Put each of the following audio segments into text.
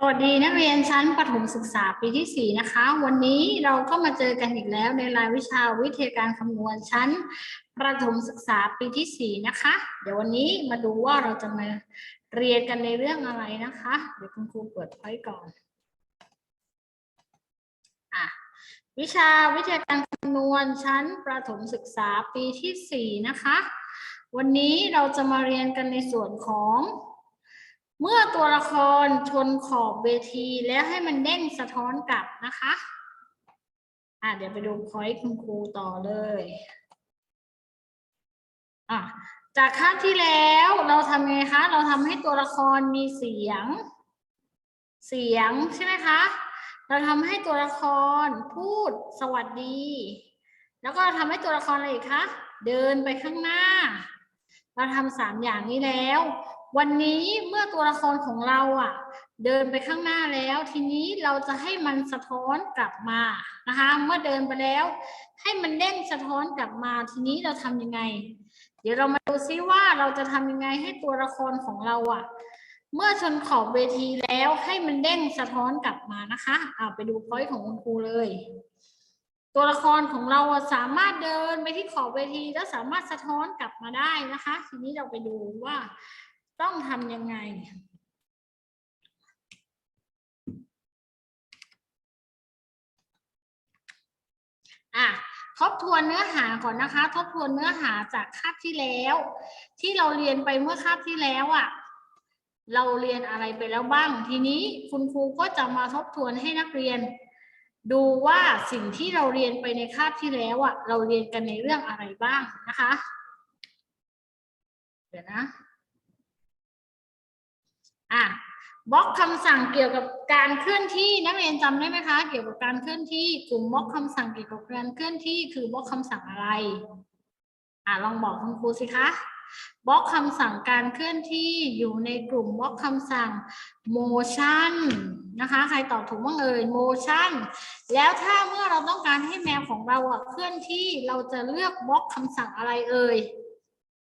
สวัสดีนักเรียนชั้นประถมศึกษาปีที่ 4 นะคะ วันนี้เราก็มาเจอกันอีกแล้วในรายวิชาวิทยาการคำนวณชั้นประถมศึกษาปีที่ 4 นะคะ เดี๋ยววันนี้มาดูว่าเราจะมาเรียนกันในเรื่องอะไรนะคะ เดี๋ยวคุณครูเปิดไว้ก่อนอะวิชาวิทยาการคำนวณชั้นประถมศึกษาปีที่ 4 นะคะ วันนี้เราจะมาเรียนกันในส่วนของ เมื่อตัวละครชนขอบเวทีแล้วให้มันเด้งสะท้อนกลับนะคะ อะเดี๋ยวไปดูพอยคุณครูต่อเลย อะจากคาบที่แล้วเราทำไงคะ เราทำให้ตัวละครมีเสียง เสียงใช่ไหมคะ เราทำให้ตัวละครพูดสวัสดี แล้วก็ทำให้ตัวละครอะไรอีกคะ เดินไปข้างหน้า เราทำสามอย่างนี้แล้ว วันนี้เมื่อตัวละครของเราอะ เดินไปข้างหน้าแล้ว ทีนี้เราจะให้มันสะท้อนกลับมานะคะ เมื่อเดินไปแล้ว ให้มันเด้งสะท้อนกลับมา ทีนี้เราทำยังไง เดี๋ยวเรามาดูซิว่าเราจะทำยังไงให้ตัวละครของเราอะ เมื่อชนขอบเวทีแล้วให้มันเด้งสะท้อนกลับมานะคะเอาไปดูพอยต์ของคุณครูเลย ตัวละครของเราสามารถเดินไปที่ขอบเวที แล้วสามารถสะท้อนกลับมาได้นะคะ ทีนี้เราไปดูว่า ต้องทำยังไง อะทบทวนเนื้อหาก่อนนะคะ ทบทวนเนื้อหาจากคาบที่แล้ว ที่เราเรียนไปเมื่อคาบที่แล้วอะ เราเรียนอะไรไปแล้วบ้าง ทีนี้คุณครูก็จะมาทบทวนให้นักเรียน ดูว่าสิ่งที่เราเรียนไปในคาบที่แล้วอะ เราเรียนกันในเรื่องอะไรบ้างนะคะ เดี๋ยวนะ อะบล็อกคำสั่งเกี่ยวกับการเคลื่อนที่นักเรียนจำได้ไหมคะ เกี่ยวกับการเคลื่อนที่กลุ่มบล็อกคำสั่งเกี่ยวกับการเคลื่อนที่คือบล็อกคำสั่งอะไรอะลองบอกคุณครูสิคะบล็อกคำสั่งการเคลื่อนที่อยู่ในกลุ่มบล็อกคำสั่ง motion นะคะ ใครตอบถูกบ้างเอ่ย motion แล้วถ้าเมื่อเราต้องการให้แมวของเราเคลื่อนที่เราจะเลือกบล็อกคำสั่งอะไรเอ่ย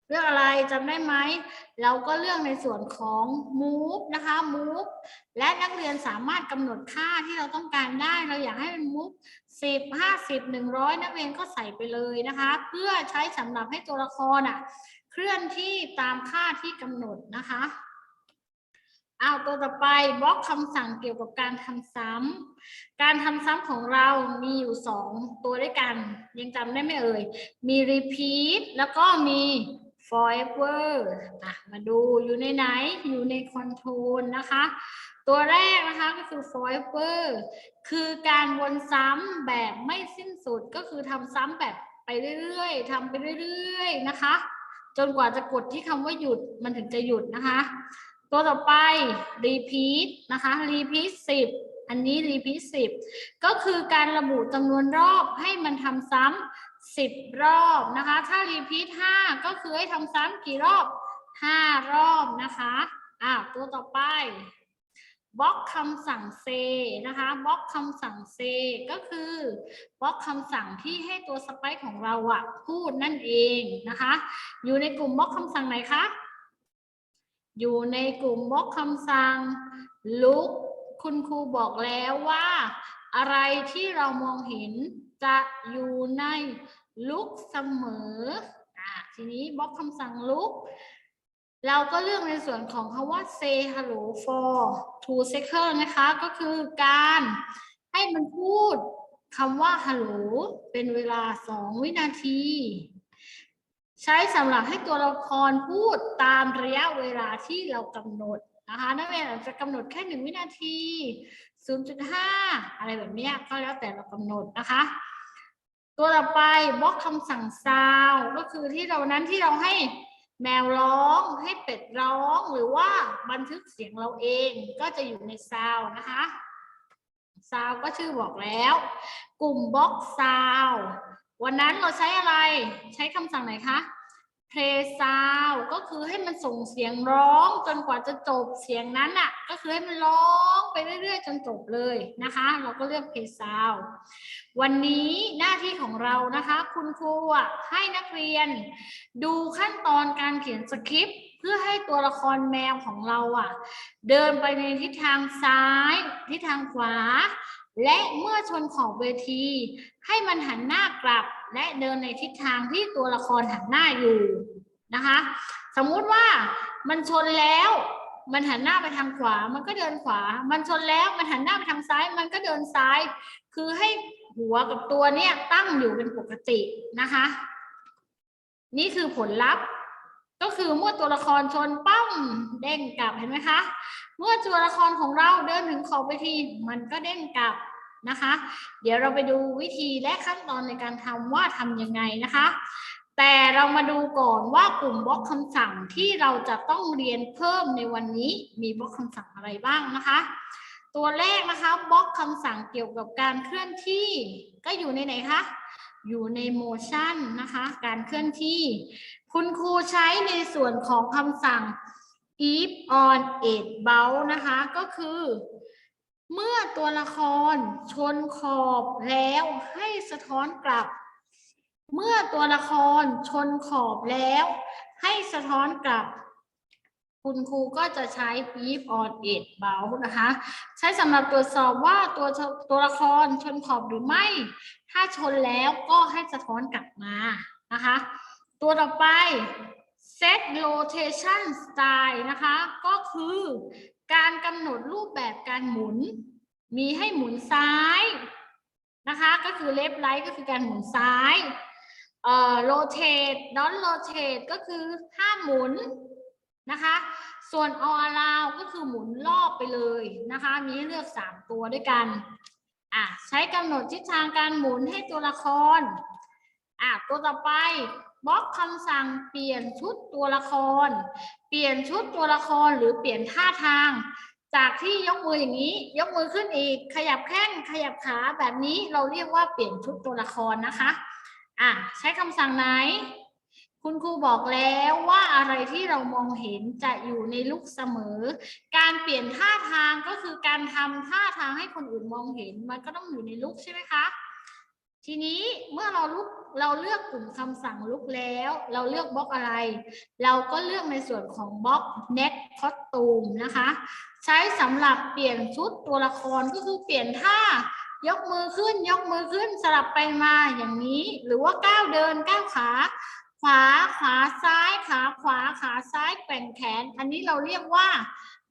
เลือกอะไรจำได้ไหม เราก็เลือกในส่วนของ move นะคะ move และนักเรียนสามารถกำหนดค่าที่เราต้องการได้ เราอยากให้มัน move สิบห้าสิบหนึ่งร้อยนักเรียนก็ใส่ไปเลยนะคะ เพื่อใช้สำหรับให้ตัวละครอะ เคลื่อนที่ตามค่าที่กำหนดนะคะเอาตัวต่อไปบล็อกคำสั่งเกี่ยวกับการทำซ้ำ การทำซ้ำของเรามีอยู่สองตัวด้วยกัน ยังจำได้ไหมเอ่ย มี repeat แล้วก็มี forever อะมาดูอยู่ในไหนอยู่ใน control นะคะ ตัวแรกนะคะก็คือ forever คือการวนซ้ำแบบไม่สิ้นสุดก็คือทำซ้ำแบบไปเรื่อยๆทำไปเรื่อยๆนะคะ จนกว่าจะกดที่คำว่าหยุดมันถึงจะหยุดนะคะ ตัวต่อไป repeat นะคะ repeat 10 อันนี้ repeat 10 ก็คือการระบุจำนวนรอบให้มันทำซ้ำ 10 รอบนะคะ ถ้า repeat 5ก็คือให้ทำซ้ำกี่รอบ 5 รอบนะคะอ่าตัวต่อไปบล็อกคำสั่งเซนะคะบล็อกคำสั่งเซก็คือบล็อกคำสั่งที่ให้ตัวสไปของเราอะพูดนั่นเองนะคะ อยู่ในกลุ่มบล็อกคำสั่งไหนคะอยู่ในกลุ่มบล็อกคำสั่ง look คุณครูบอกแล้วว่า อะไรที่เรามองเห็นจะอยู่ใน look เสมออะทีนี้บล็อกคำสั่ง look เราก็เลือกในส่วนของคำว่า say hello for two seconds นะคะ ก็คือการให้มันพูดคำว่า hello เป็นเวลา 2 วินาที ใช้สำหรับให้ตัวละครพูดตามระยะเวลาที่เรากำหนดนะคะนักเรียนอาจจะกำหนดแค่ 1 วินาที 0.5 อะไรแบบนี้ก็แล้วแต่เรากำหนดนะคะ ตัวต่อไปบล็อกคำสั่ง sound ก็คือที่เรานั้นที่เราให้แมวร้องให้เป็ดร้องหรือว่าบันทึกเสียงเราเองก็จะอยู่ในซาวนะคะซาวก็ชื่อบอกแล้ว กลุ่มบล็อกซาววันนั้นเราใช้อะไรใช้คำสั่งไหนคะ play sound ก็คือให้มันส่งเสียงร้องจนกว่าจะจบเสียงนั้นอะก็คือให้มันร้องไปเรื่อยๆ จนจบเลยนะคะ เราก็เลือก play sound วันนี้หน้าที่ของเรานะคะ คุณครูให้นักเรียน ดูขั้นตอนการเขียนสคริปต์พื่อให้ตัวละครแมวของเราอะ เดินไปในทิศทางซ้าย ทิศทางขวา และเมื่อชนขอบเวที ให้มันหันหน้ากลับและเดินในทิศทางที่ตัวละครหันหน้าอยู่นะคะ สมมุติว่ามันชนแล้ว มันหันหน้าไปทางขวา มันก็เดินขวา มันชนแล้วมันหันหน้าไปทางซ้าย มันก็เดินซ้าย คือให้หัวกับตัวเนี่ยตั้งอยู่เป็นปกตินะคะ นี่คือผลลัพธ์ ก็คือเมื่อตัวละครชนปั้มเด้งกลับเห็นไหมคะ เมื่อตัวละครของเราเดินถึงขอบเวทีมันก็เด้งกลับนะคะ เดี๋ยวเราไปดูวิธีและขั้นตอนในการทำว่าทำยังไงนะคะ แต่เรามาดูก่อนว่ากลุ่มบล็อกคำสั่งที่เราจะต้องเรียนเพิ่มในวันนี้มีบล็อกคำสั่งอะไรบ้างนะคะ ตัวแรกนะคะบล็อกคำสั่งเกี่ยวกับการเคลื่อนที่ก็อยู่ในไหนคะอยู่ใน motion นะคะ การเคลื่อนที่ คุณครูใช้ในส่วนของคำสั่ง if on it bout นะคะ ก็คือ เมื่อตัวละครชนขอบแล้วให้สะท้อนกลับ เมื่อตัวละครชนขอบแล้ว ให้สะท้อนกลับ คุณครูก็จะใช้ if on it bout นะคะ ใช้สำหรับตรวจสอบว่าตัวตัวละครชนขอบหรือไม่ ถ้าชนแล้วก็ให้สะท้อนกลับมานะคะ ตัวต่อไป set rotation style นะคะ ก็คือการกำหนดรูปแบบการหมุน มีให้หมุนซ้ายนะคะ ก็คือ left right ก็คือการหมุนซ้ายเอ่อ rotate don't rotate ก็คือห้ามหมุนนะคะ ส่วน all around ก็คือหมุนรอบไปเลยนะคะ มีให้เลือก 3 ตัวด้วยกันอะใช้กำหนดทิศทางการหมุนให้ตัวละครอะตัวต่อไป บล็อกคำสั่งเปลี่ยนชุดตัวละคร เปลี่ยนชุดตัวละครหรือเปลี่ยนท่าทาง จากที่ยกมืออย่างนี้ ยกมือขึ้นอีก ขยับแข้งขยับขาแบบนี้เราเรียกว่าเปลี่ยนชุดตัวละครนะคะอะใช้คำสั่งไหน คุณครูบอกแล้วว่าอะไรที่เรามองเห็นจะอยู่ในลุกเสมอ การเปลี่ยนท่าทางก็คือการทำท่าทางให้คนอื่นมองเห็นมันก็ต้องอยู่ในลุกใช่ไหมคะ ทีนี้เมื่อเราลุกเราเลือกกลุ่มคำสั่งลุกแล้ว เราเลือกบล็อกอะไร เราก็เลือกในส่วนของบล็อก net costume นะคะ ใช้สำหรับเปลี่ยนชุดตัวละครก็คือเปลี่ยนท่ายกมือขึ้นยกมือขึ้นสลับไปมาอย่างนี้ หรือว่าก้าวเดินก้าวขาขวาขาซ้ายขาขวาขาซ้ายแกว่งแขน อันนี้เราเรียกว่า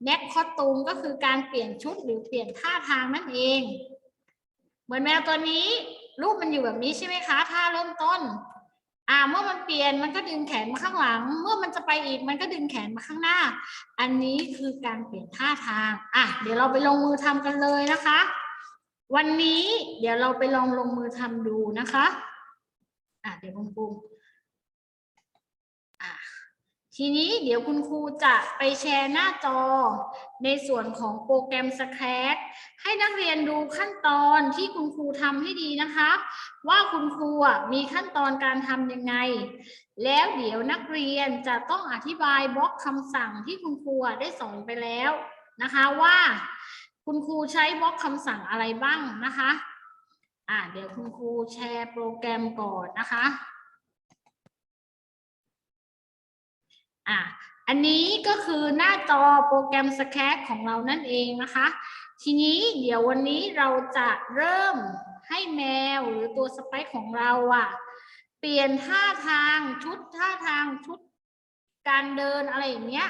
net costume ก็คือการเปลี่ยนชุดหรือเปลี่ยนท่าทางนั่นเอง เหมือนแมวตัวนี้ รูปมันอยู่แบบนี้ใช่ไหมคะท่าเริ่มต้น อ่าเมื่อมันเปลี่ยนมันก็ดึงแขนมาข้างหลัง เมื่อมันจะไปอีกมันก็ดึงแขนมาข้างหน้า อันนี้คือการเปลี่ยนท่าทางอะเดี๋ยวเราไปลงมือทำกันเลยนะคะ วันนี้เดี๋ยวเราไปลองลงมือทำดูนะคะ อะเดี๋ยวคุณครูอะ ทีนี้เดี๋ยวคุณครูจะไปแชร์หน้าจอ ในส่วนของโปรแกรม Scratch ให้นักเรียนดูขั้นตอนที่คุณครูทำให้ดีนะคะ ว่าคุณครูมีขั้นตอนการทำยังไง แล้วเดี๋ยวนักเรียนจะต้องอธิบายบล็อกคำสั่งที่คุณครูได้สอนไปแล้วนะคะว่าคุณครูใช้บล็อกคำสั่งอะไรบ้างนะคะ อ่าเดี๋ยวคุณครูแชร์โปรแกรมก่อนนะคะ อะอันนี้ก็คือหน้าจอโปรแกรม Scratch ของเรานั่นเองนะคะ ทีนี้เดี๋ยววันนี้เราจะเริ่มให้แมวหรือตัวสไปค์ของเราอะเปลี่ยนท่าทางชุดท่าทางชุดการเดินอะไรอย่างเงี้ย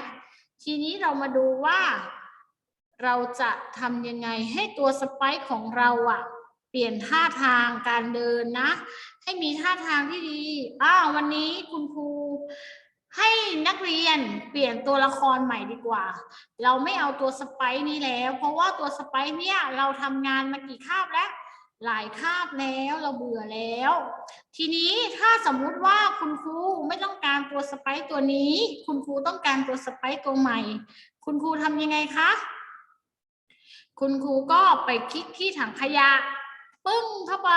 ทีนี้เรามาดูว่า เราจะทำยังไงให้ตัวสไปค์ของเราอะเปลี่ยนท่าทางการเดินนะ ให้มีท่าทางที่ดีอ้าววันนี้คุณครู ให้นักเรียนเปลี่ยนตัวละครใหม่ดีกว่า เราไม่เอาตัวสไปนี้แล้ว เพราะว่าตัวสไปเนี่ยเราทำงานมากี่คาบแล้ว หลายคาบแล้วเราเบื่อแล้ว ทีนี้ถ้าสมมุติว่าคุณครูไม่ต้องการตัวสไปซ์ตัวนี้ คุณครูต้องการตัวสไปซ์ตัวใหม่ คุณครูทำยังไงคะ คุณครูก็ไปคลิกที่ถังขยะ ปึ้งเข้าไป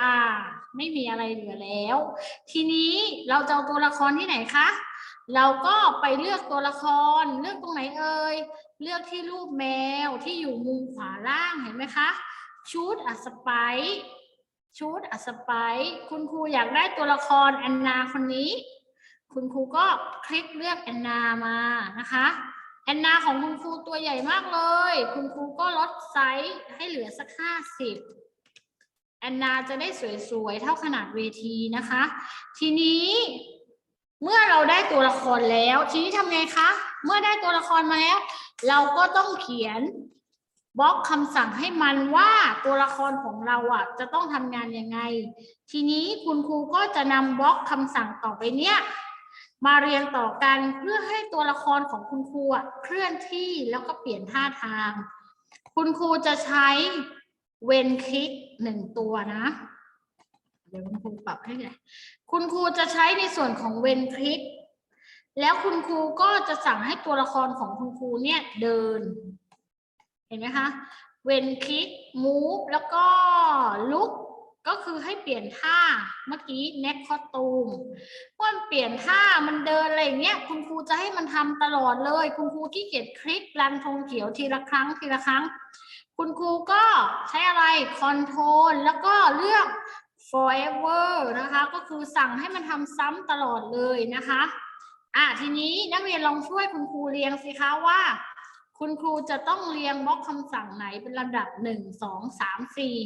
อ่า ไม่มีอะไรเหลือแล้ว ทีนี้เราจะเอาตัวละครที่ไหนคะ เราก็ไปเลือกตัวละคร เลือกตรงไหนเอ่ย เลือกที่รูปแมวที่อยู่มุมขวาล่างเห็นไหมคะชูดอัสไปชูดอัสไปคุณครูอยากได้ตัวละครแอนนาคนนี้ คุณครูก็คลิกเลือกแอนนามานะคะแอนนาของคุณครูตัวใหญ่มากเลย คุณครูก็ลดไซส์ให้เหลือสักห้าสิบ แอนนาจะได้สวยๆ เท่าขนาดเวทีนะคะ ทีนี้เมื่อเราได้ตัวละครแล้ว ทีนี้ทำไงคะ เมื่อได้ตัวละครมาแล้ว เราก็ต้องเขียนบล็อกคำสั่งให้มันว่าตัวละครของเราอะ จะต้องทำงานยังไง ทีนี้คุณครูก็จะนำบล็อกคำสั่งต่อไปเนี้ยมาเรียนต่อกันเพื่อให้ตัวละครของคุณครูอะเคลื่อนที่แล้วก็เปลี่ยนท่าทาง คุณครูจะใช้เวนคลิก หนึ่งตัวนะ เดี๋ยวคุณครูปรับให้หน่อยคุณครูจะใช้ในส่วนของเวนคลิก แล้วคุณครูก็จะสั่งให้ตัวละครของคุณครูเนี่ยเดิน เห็นไหมคะ เวนคลิกมูฟแล้วก็ลุกก็ คือให้เปลี่ยนท่าเมื่อกี้ neck คอตูมมันเปลี่ยนท่ามันเดินอะไรอย่างเงี้ยคุณครูจะให้มันทำตลอดเลย คุณครูขี้เกียจคลิกรันธงเขียวทีละครั้งทีละครั้ง คุณครูก็ใช้อะไร control แล้วก็เลือก forever นะคะก็คือสั่งให้มันทำซ้ำตลอดเลยนะคะอะทีนี้นักเรียนลองช่วยคุณครูเรียงสิคะว่า คุณครูจะต้องเรียงบล็อกคำสั่งไหนเป็นลำดับหนึ่งสองสามสี่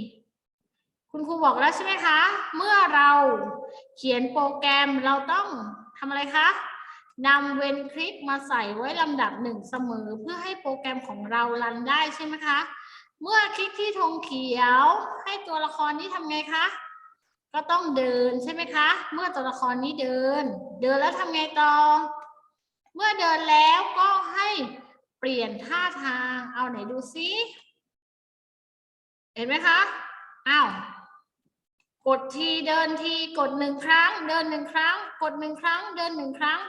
คุณครูบอกแล้วใช่ไหมคะ เมื่อเราเขียนโปรแกรมเราต้องทำอะไรคะนำเวนคลิกมาใส่ไว้ลำดับหนึ่งเสมอ เพื่อให้โปรแกรมของเรารันได้ใช่ไหมคะ เมื่อคลิกที่ธงเขียวให้ตัวละครนี้ทำไงคะ ก็ต้องเดินใช่ไหมคะ เมื่อตัวละครนี้เดิน เดินแล้วทำไงต่อ เมื่อเดินแล้วก็ให้เปลี่ยนท่าทาง เอาไหนดูซิ เห็นไหมคะ อ้าว กดทีเดินทีกดหนึ่งครั้ง เดินหนึ่งครั้ง กดหนึ่งครั้ง เดินหนึ่งครั้ง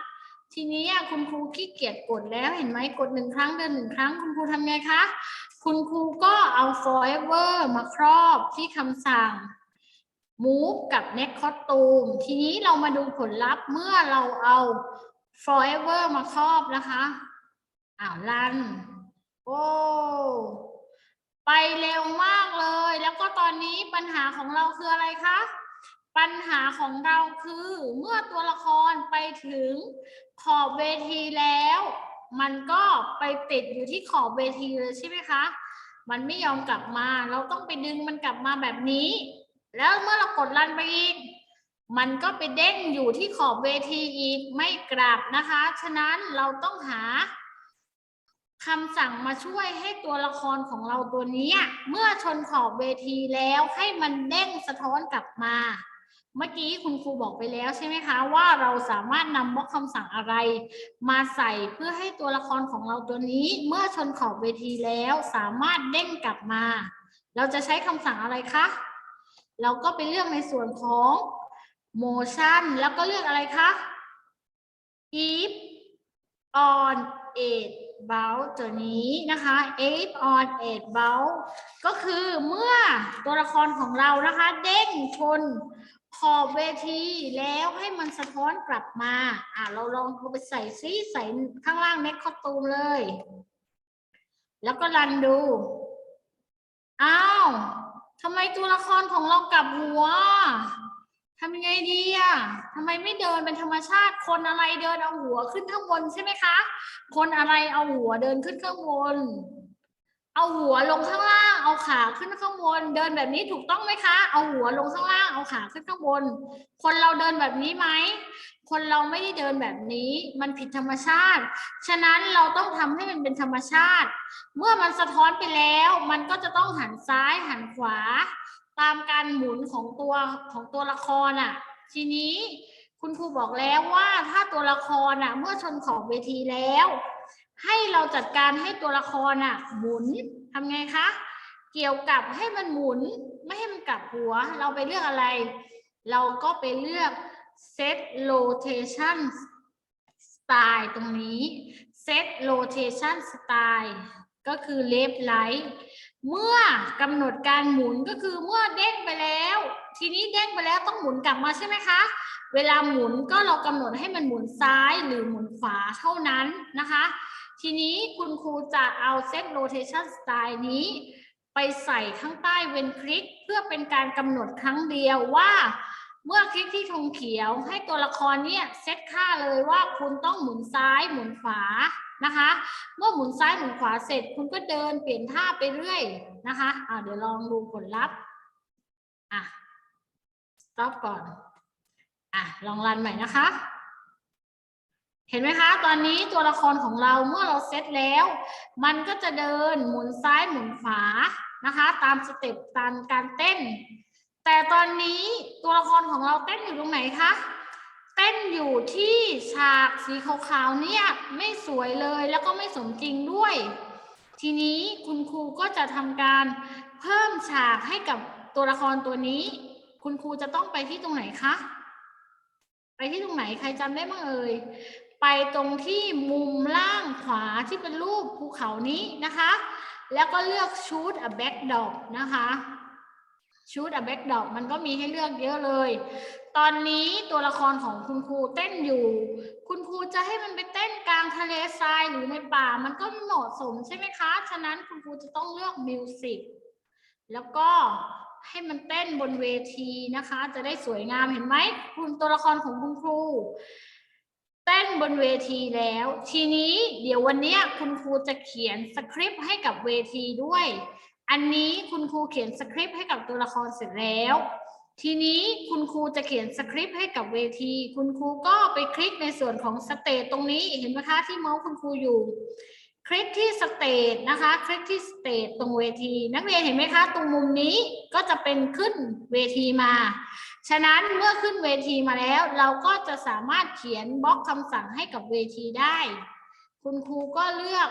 ทีนี้คุณครูขี้เกียจกดแล้วเห็นไหมกดหนึ่งครั้งเดินหนึ่งครั้ง คุณครูทำไงคะ คุณครูก็เอา forever มาครอบที่คำสั่ง move กับ next costume ทีนี้เรามาดูผลลัพธ์เมื่อเราเอา forever มาครอบนะคะอ้าวลันโอ้ ไปเร็วมากเลย แล้วก็ตอนนี้ปัญหาของเราคืออะไรคะ ปัญหาของเราคือเมื่อตัวละครไปถึงขอบเวทีแล้ว มันก็ไปติดอยู่ที่ขอบเวทีเลยใช่ไหมคะ มันไม่ยอมกลับมา เราต้องไปดึงมันกลับมาแบบนี้ แล้วเมื่อเรากดรันไปอีก มันก็ไปเด้งอยู่ที่ขอบเวทีอีกไม่กลับนะคะ ฉะนั้นเราต้องหา คำสั่งมาช่วยให้ตัวละครของเราตัวนี้เมื่อชนขอบเวทีแล้วให้มันเด้งสะท้อนกลับมา เมื่อกี้คุณครูบอกไปแล้วใช่ไหมคะ ว่าเราสามารถนำบล็อกคำสั่งอะไร มาใส่เพื่อให้ตัวละครของเราตัวนี้ เมื่อชนขอบเวทีแล้วสามารถเด้งกลับมา เราจะใช้คำสั่งอะไรคะ เราก็ไปเลือกในส่วนของ motion แล้วก็เลือกอะไรคะ if on eight bout ตัวนี้นะคะ if on e i g h bout ก็คือเมื่อตัวละครของเรานะคะเด้งชนขอบเวทีแล้วให้มันสะท้อนกลับมา อะเราลองเอาไปใส่ซิใส่ข้างล่างเน็กคอตูมเลย แล้วก็รันดู อ้าวทำไมตัวละครของเรากลับหัว ทำยังไงดีอะทำไมไม่เดินเป็นธรรมชาติ คนอะไรเดินเอาหัวขึ้นข้างบนใช่ไหมคะ คนอะไรเอาหัวเดินขึ้นข้างบน เอาหัวลงข้างล่าง เอาขาขึ้นข้างบน เดินแบบนี้ถูกต้องไหมคะ เอาหัวลงข้างล่าง เอาขาขึ้นข้างบน คนเราเดินแบบนี้ไหม คนเราไม่ได้เดินแบบนี้ มันผิดธรรมชาติ ฉะนั้นเราต้องทำให้มันเป็นธรรมชาติ เมื่อมันสะท้อนไปแล้ว มันก็จะต้องหันซ้ายหันขวา ตามการหมุนของตัวของตัวละครอะ ทีนี้คุณครูบอกแล้วว่าถ้าตัวละครอะ เมื่อชนขอบเวทีแล้ว ให้เราจัดการให้ตัวละครอะ หมุนทำไงคะ เกี่ยวกับให้มันหมุน ไม่ให้มันกลับหัว เราไปเลือกอะไร เราก็ไปเลือก set rotation style ตรงนี้ set rotation style ก็คือ left right เมื่อกำหนดการหมุนก็คือเมื่อเด้งไปแล้ว ทีนี้เด้งไปแล้วต้องหมุนกลับมาใช่ไหมคะ เวลาหมุนก็เรากำหนดให้มันหมุนซ้ายหรือหมุนขวาเท่านั้นนะคะ ทีนี้คุณครูจะเอา set rotation style นี้ ไปใส่ข้างใต้เวนคลิก เพื่อเป็นการกำหนดครั้งเดียวว่าเมื่อคลิกที่ธงเขียวให้ตัวละครเนี่ยเซตค่าเลยว่าคุณต้องหมุนซ้ายหมุนขวา นะคะ เมื่อหมุนซ้ายหมุนขวาเสร็จ คุณก็เดินเปลี่ยนท่าไปเรื่อยนะคะอ่าเดี๋ยวลองดูผลลัพธ์อะ stop ก่อนอะลองรันใหม่นะคะ เห็นไหมคะ ตอนนี้ตัวละครของเราเมื่อเราเซตแล้ว มันก็จะเดินหมุนซ้ายหมุนขวานะคะ ตามสเต็ปตามการเต้น แต่ตอนนี้ตัวละครของเราเต้นอยู่ตรงไหนคะ นอยู่ที่ฉากสีขาวๆเนี่ยไม่สวยเลยแล้วก็ไม่สมจริงด้วย ทีนี้คุณครูก็จะทำการเพิ่มฉากให้กับตัวละครตัวนี้ คุณครูจะต้องไปที่ตรงไหนคะ ไปที่ตรงไหนใครจำได้บ้างเอ่ยไปตรงที่มุมล่างขวาที่เป็นรูปภูเขานี้นะคะ แล้วก็เลือก shoot a backdrop นะคะ shoot a backdrop มันก็มีให้เลือกเยอะเลย ตอนนี้ตัวละครของคุณครูเต้นอยู่ คุณครูจะให้มันไปเต้นกลางทะเลทรายหรือในป่า มันก็เหมาะสมใช่ไหมคะ ฉะนั้นคุณครูจะต้องเลือกมิวสิกแล้วก็ให้มันเต้นบนเวทีนะคะ จะได้สวยงามเห็นไหมคุณตัวละครของคุณครูเต้นบนเวทีแล้ว ทีนี้เดี๋ยววันนี้คุณครูจะเขียนสคริปต์ให้กับเวทีด้วย อันนี้คุณครูเขียนสคริปต์ให้กับตัวละครเสร็จแล้ว ทีนี้คุณครูจะเขียนสคริปต์ให้กับเวที คุณครูก็ไปคลิกในส่วนของสเตจตรงนี้เห็นไหมคะที่เมาส์คุณครูอยู่ คลิกที่สเตจนะคะ คลิกที่สเตจตรงเวที นักเรียนเห็นไหมคะ ตรงมุมนี้ก็จะเป็นขึ้นเวทีมา ฉะนั้นเมื่อขึ้นเวทีมาแล้ว เราก็จะสามารถเขียนบล็อกคำสั่งให้กับเวทีได้ คุณครูก็เลือก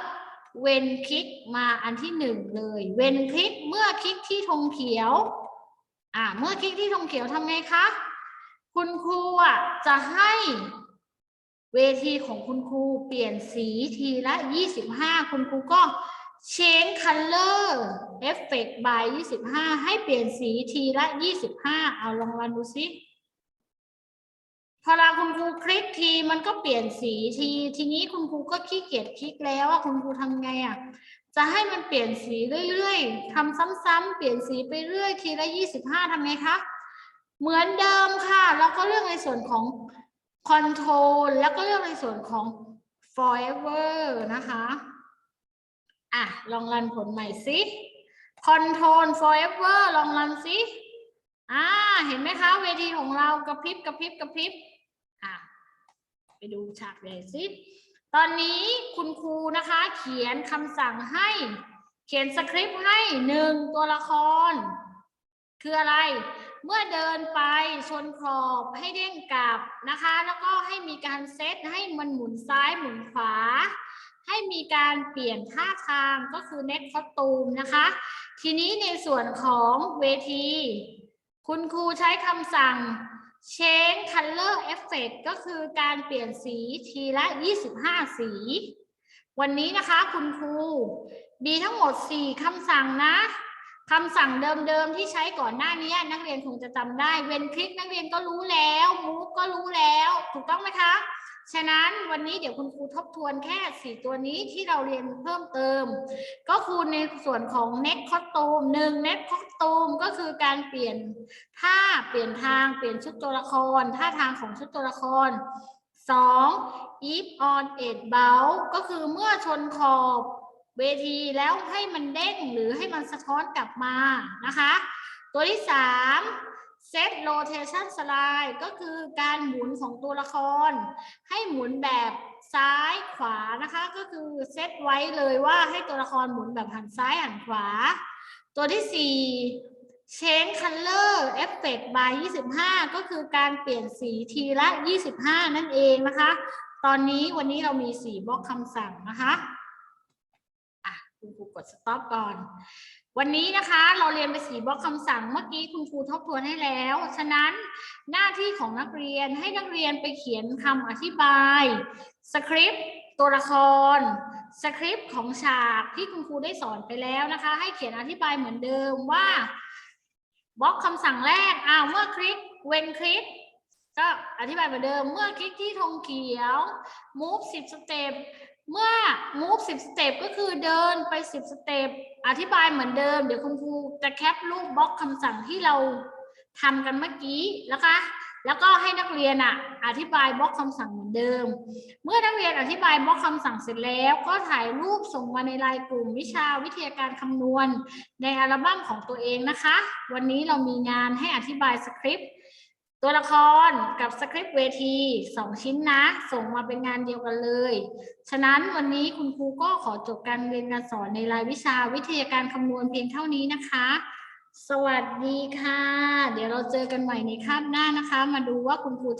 เวนคลิกมาอันที่หนึ่งเลยเวนคลิกเมื่อคลิกที่ธงเขียว อ่า เมื่อคลิกที่ธงเขียวทำไงคะ คุณครูอะจะให้เวทีของคุณครูเปลี่ยนสีทีละ 25 คุณครูก็ change color effect by 25 ให้เปลี่ยนสีทีละ 25 เอาลองรันดูสิ พอเราคุณครูคลิกทีมันก็เปลี่ยนสีที ทีนี้คุณครูก็ขี้เกียจคลิกแล้วอะคุณครูทำไงอะจะให้มันเปลี่ยนสีเรื่อยๆทำซ้ำๆเปลี่ยนสีไปเรื่อยทีละ25ทำไงคะเหมือนเดิมค่ะ แล้วก็เลือกในส่วนของ control แล้วก็เลือกในส่วนของ forever นะคะอะลองรันผลใหม่สิ control forever ลองรันสิ อ่า เห็นไหมคะ เวทีของเรากระพริบกระพริบกระพริบ อะ ไปดูฉากใหญ่สิ ตอนนี้คุณครูนะคะ เขียนคำสั่งให้ เขียนสคริปต์ให้หนึ่งตัวละคร คืออะไร เมื่อเดินไปชนขอบให้เด้งกลับนะคะ แล้วก็ให้มีการเซตให้มันหมุนซ้ายหมุนขวาให้มีการเปลี่ยนท่าทางก็คือ next costume นะคะ ทีนี้ในส่วนของเวที คุณครูใช้คำสั่ง change color effect ก็คือการเปลี่ยนสีทีละ 25 สี วันนี้นะคะคุณครูมีทั้งหมด 4คำสั่งนะคำสั่งเดิมๆที่ใช้ก่อนหน้านี้นักเรียนคงจะจำได้ เว้นคลิกนักเรียนก็รู้แล้วมูฟก็รู้แล้ว ถูกต้องไหมคะ ฉะนั้นวันนี้เดี๋ยวคุณครูทบทวนแค่สี่ตัวนี้ที่เราเรียนเพิ่มเติม ก็คือในส่วนของ next costume หนึ่ง next costume ก็คือการเปลี่ยนท่าเปลี่ยนทางเปลี่ยนชุดตัวละครท่าทางของชุดตัวละครสอง if on it bow ก็คือเมื่อชนขอบเวทีแล้วให้มันเด้งหรือให้มันสะท้อนกลับมานะคะ ตัวที่ สาม set rotation slide ก็คือการหมุนของตัวละคร ให้หมุนแบบซ้ายขวานะคะ ก็คือเซตไว้เลยว่าให้ตัวละครหมุนแบบหันซ้ายหันขวา ตัวที่สี่ change color effect by 25 ก็คือการเปลี่ยนสีทีละ 25 นั่นเองนะคะ ตอนนี้วันนี้เรามีสีบล็อกคำสั่งนะคะ อะคุณครูกด stop ก่อน วันนี้นะคะเราเรียนไปสีบล็อกคำสั่งเมื่อกี้คุณครูทบทวนให้แล้ว ฉะนั้นหน้าที่ของนักเรียนให้นักเรียนไปเขียนคำอธิบายสคริปต์ตัวละครสคริปต์ของฉากที่คุณครูได้สอนไปแล้วนะคะ ให้เขียนอธิบายเหมือนเดิมว่าบล็อกคำสั่งแรกอ้าวเมื่อคลิกเว้นคลิกก็อธิบายเหมือนเดิมเมื่อคลิกที่ธงเขียว move 10ส เมื่อ move 10สเต็ปก็คือเดินไป 10สเต็ปอธิบายเหมือนเดิม เดี๋ยวคุณครูจะแคปรูปบล็อกคำสั่งที่เราทำกันเมื่อกี้นะคะ แล้วก็ให้นักเรียนอะ อธิบายบล็อกคำสั่งเหมือนเดิม เมื่อนักเรียนอธิบายบล็อกคำสั่งเสร็จแล้ว ก็ถ่ายรูปส่งมาในไลน์กลุ่มวิชาวิทยาการคำนวณ ในอัลบั้มของตัวเองนะคะ วันนี้เรามีงานให้อธิบายสคริปต์ ตัวละครกับสคริปต์เวทีสองชิ้นนะ ส่งมาเป็นงานเดียวกันเลย ฉะนั้นวันนี้คุณครูก็ขอจบการเรียนการสอนในรายวิชาวิทยาการคำนวณเพียงเท่านี้นะคะ สวัสดีค่ะ เดี๋ยวเราเจอกันใหม่ในคาบหน้านะคะ มาดูว่าคุณครู